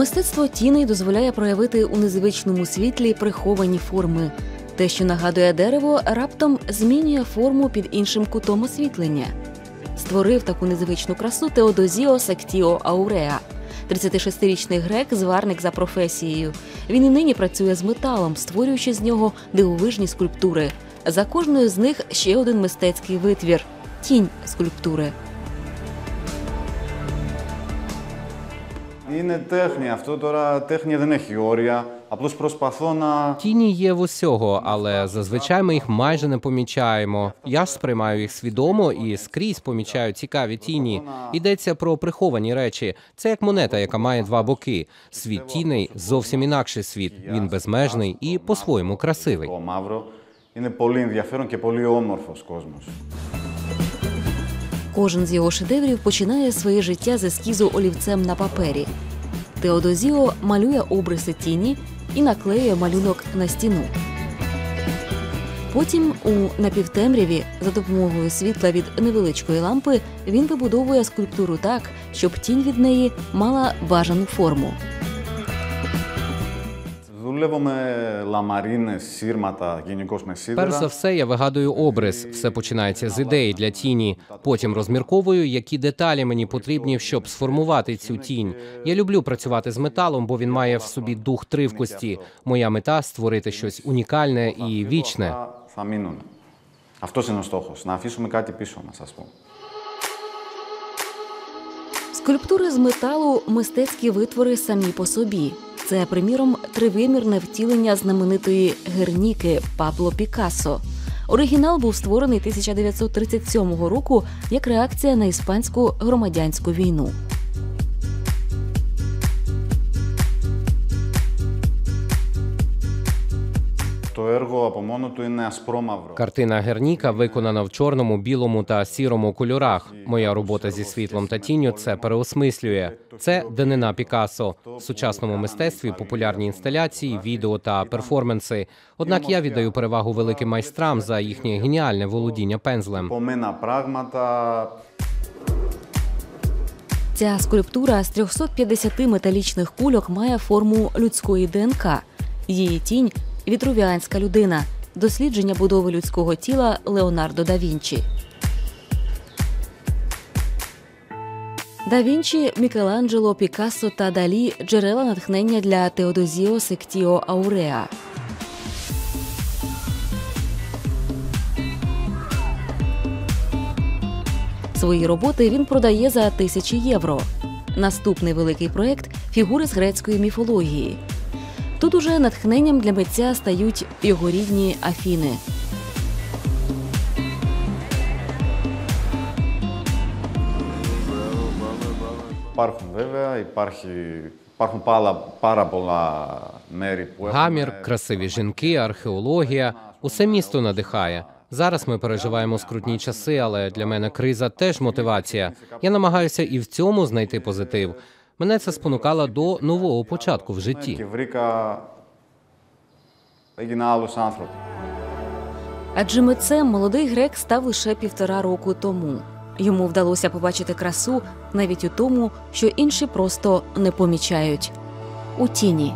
Мистецтво тіней дозволяє проявити у незвичному світлі приховані форми. Те, що нагадує дерево, раптом змінює форму під іншим кутом освітлення. Створив таку незвичну красу Теодозіо Сектіо Ауреа. 36-річний грек, зварник за професією. Він і нині працює з металом, створюючи з нього дивовижні скульптури. За кожною з них ще один мистецький витвір тінь скульптури. Είναι τέχνη. Αυτό τώρα τέχνη δεν έχει όρια. Απλώς προσπαθώ να... Тіні є в усього, але зазвичай ми їх майже не помічаємо. Я ж сприймаю їх свідомо і скрізь помічаю цікаві тіні. Йдеться про приховані речі. Це як монета, яка має два боки. Світ тіней зовсім інакший світ. Він безмежний і по-своєму красивий. Το μαύρο. Είναι πολύ ενδιαφέρον και πολύ όμορφος κόσμος. Кожен з його шедеврів починає своє життя з ескізу олівцем на папері. Теодозіо малює обриси тіні і наклеює малюнок на стіну. Потім у напівтемряві за допомогою світла від невеличкої лампи він вибудовує скульптуру так, щоб тінь від неї мала бажану форму Δούλευω με λαμαρίνες, σύρματα, γενικώ με σίδερα. Перш за все, я вигадую образ. Все починається з ідеї для тіні. Потім розмірковую, які деталі мені потрібні, щоб сформувати цю тінь. Я люблю працювати з металом, бо він має в собі дух тривкості. Моя мета створити щось унікальне і вічне. Αυτά θα μείνουν. Αυτός είναι ο στόχος. Να αφήσουμε κάτι πίσω μας, ας πούμε. Скульптури з металу мистецькі витвори самі по собі. Це, приміром, тривимірне втілення знаменитої Герніки Пабло Пікассо. Оригінал був створений 1937 року як реакція на іспанську громадянську війну. Το έργο από μόνο του είναι ασπρόμαυρο. Картина Герніка виконана в чорному, білому та сірому кольорах. Моя робота зі світлом та тінню це переосмислює. Це данина Пікассо. В сучасному мистецтві популярні інсталяції, відео та перформанси. Однак я віддаю перевагу великим майстрам за їхнє геніальне володіння пензлем. Επόμενα πράγματα Ця скульптура з 350 металічних кульок має форму людської ДНК. Її тінь вітрувіанська людина, дослідження будови людського тіла Леонардо да Вінчі. Да Вінчі, Мікеланджело, Пікассо та Далі джерела натхнення для Теодозіо Сектіо Ауреа. Свої роботи він продає за тисячі євро. Наступний великий проект фігури з грецької міфології. Тут уже натхненням для митця стають його рідні афіни. Гамір, красиві жінки, археологія. Усе місто надихає. Зараз ми переживаємо скрутні часи, але для мене криза теж мотивація. Я намагаюся і в цьому знайти позитив. Мене це спонукало до нового початку в житті. Адже митцем молодий грек став лише півтора року тому. Йому вдалося побачити красу навіть у тому, що інші просто не помічають у тіні.